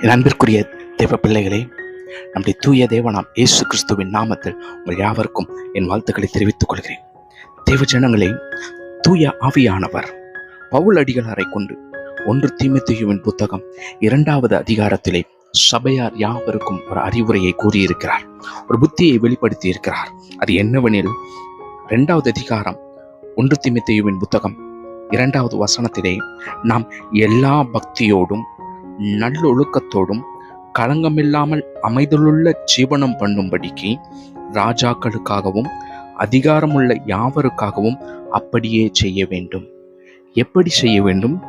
என் அன்பிற்குரிய தேவ பிள்ளைகளே நம்முடைய தூய தேவனாம் இயேசு கிறிஸ்துவின் நாமத்தில் உங்கள் யாவருக்கும் என் வாழ்த்துக்களை தெரிவித்துக் கொள்கிறேன். தேவ ஜனங்களே தூய ஆவியானவர் பவுல் அடிகளாரை கொண்டு ஒன்று தீமத்தையுவின் புத்தகம் இரண்டாவது அதிகாரத்திலே சபையார் யாவருக்கும் ஒரு அறிவுரையை கூறியிருக்கிறார். ஒரு புத்தியை வெளிப்படுத்தி இருக்கிறார் அது என்னவெனில் இரண்டாவது அதிகாரம் ஒன்று திமித்தையுவின் புத்தகம் இரண்டாவது வசனத்திலே நாம் எல்லா பக்தியோடும் நல்லொழுக்கத்தோடும் களங்கமில்லாமல் அமைதலுள்ள ஜீவனம் பண்ணும்படிக்கு ராஜாக்களுக்காகவும் அதிகாரமுள்ள யாவருக்காகவும் அப்படியே செய்ய வேண்டும். எப்படி செய்ய வேண்டும்?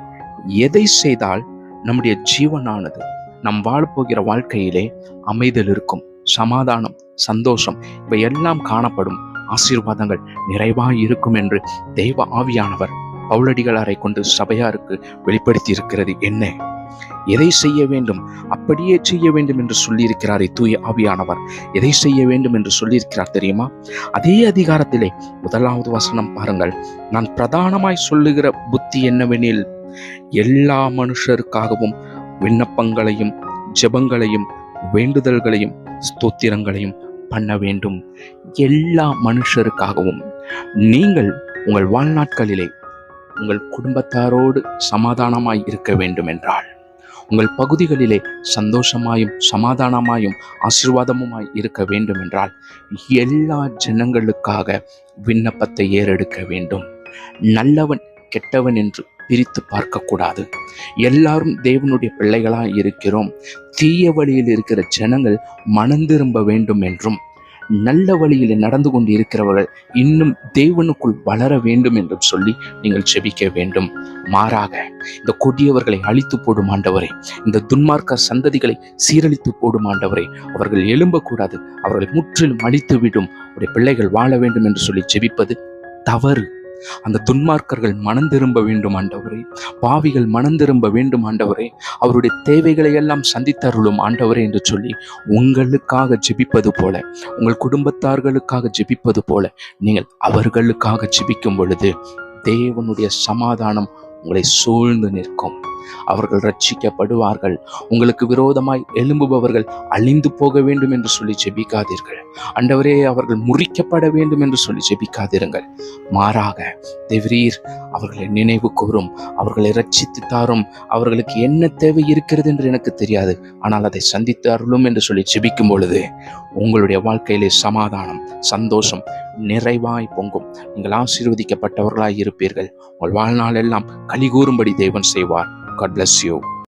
எதை செய்தால் நம்முடைய ஜீவனானது நம் வாழப்போகிற வாழ்க்கையிலே அமைதல் இருக்கும் சமாதானம் சந்தோஷம் இவை எல்லாம் காணப்படும். ஆசீர்வாதங்கள் நிறைவாக இருக்கும் என்று தெய்வ ஆவியானவர் பவுலடிகளாரை கொண்டு சபையாருக்கு வெளிப்படுத்தி இருக்கிறது என்ன? எதை செய்ய வேண்டும்? அப்படியே செய்ய வேண்டும் என்று சொல்லியிருக்கிறாரே தூய ஆவியானவர். எதை செய்ய வேண்டும் என்று சொல்லியிருக்கிறார் தெரியுமா? அதே அதிகாரத்திலே முதலாவது வசனம் பாருங்கள். நான் பிரதானமாய் சொல்லுகிற புத்தி என்னவெனில் எல்லா மனுஷருக்காகவும் விண்ணப்பங்களையும் ஜெபங்களையும் வேண்டுதல்களையும் ஸ்தோத்திரங்களையும் பண்ண வேண்டும். எல்லா மனுஷருக்காகவும். நீங்கள் உங்கள் வாழ்நாட்களிலே உங்கள் குடும்பத்தாரோடு சமாதானமாய் இருக்க வேண்டும் என்றால் உங்கள் பகுதிகளிலே சந்தோஷமாயும் சமாதானமாயும் ஆசீர்வாதமுமாய் இருக்க வேண்டும் என்றால் எல்லா ஜனங்களுக்காக விண்ணப்பத்தை ஏறெடுக்க வேண்டும். நல்லவன் கெட்டவன் என்று பிரித்து பார்க்கக்கூடாது. எல்லாரும் தேவனுடைய பிள்ளைகளாக இருக்கிறோம். தீய வழியில் இருக்கிற ஜனங்கள் மனம் திரும்ப வேண்டும் என்றும் நல்ல வழியில் நடந்து கொண்டு இருக்கிறவர்கள் இன்னும் தேவனுக்குள் வளர வேண்டும் என்றும் சொல்லி நீங்கள் செபிக்க வேண்டும். மாறாக இந்த கொடியவர்களை அழித்து போடும் ஆண்டவரே இந்த துன்மார்க்க சந்ததிகளை சீரழித்து போடும் ஆண்டவரே அவர்கள் எழும்பக்கூடாது அவர்களை முற்றிலும் அழித்து விடும் உடைய பிள்ளைகள் வாழ வேண்டும் என்று சொல்லி செபிப்பது தவறு. அந்த துன்மார்க்கர்கள் மனம் திரும்ப வேண்டும் ஆண்டவரே. பாவிகள் மனம் திரும்ப வேண்டும் ஆண்டவரே. அவருடைய தேவைகளை எல்லாம் சந்தித்தருளும் ஆண்டவரே என்று சொல்லி உங்களுக்காக ஜெபிப்பது போல உங்கள் குடும்பத்தார்களுக்காக ஜெபிப்பது போல நீங்கள் அவர்களுக்காக ஜெபிக்கும் பொழுது தேவனுடைய சமாதானம் உங்களை சூழ்ந்து நிற்கும். அவர்கள் ரட்சிக்கப்படுவார்கள் உங்களுக்கு விரோதமாய் எழும்புபவர்கள் அழிந்து போக வேண்டும் என்று சொல்லி ஜெபிக்காதீர்கள். அண்டவரே அவர்கள் முறிக்கப்பட வேண்டும் என்று சொல்லி ஜெபிக்காதிருங்கள். மாறாக தேவரீர் அவர்களை நினைவு கூறும் அவர்களை ரட்சித்து தாரும் அவர்களுக்கு என்ன தேவை இருக்கிறது என்று எனக்கு தெரியாது. ஆனால் அதை சந்தித்து அருளும் என்று சொல்லி ஜெபிக்கும் பொழுது உங்களுடைய வாழ்க்கையிலே சமாதானம் சந்தோஷம் நிறைவாய் பொங்கும். நீங்கள் ஆசீர்வதிக்கப்பட்டவர்களாய் இருப்பீர்கள். உங்கள் வாழ்நாள் எல்லாம் கலிகூறும்படி தேவன் செய்வார். God bless you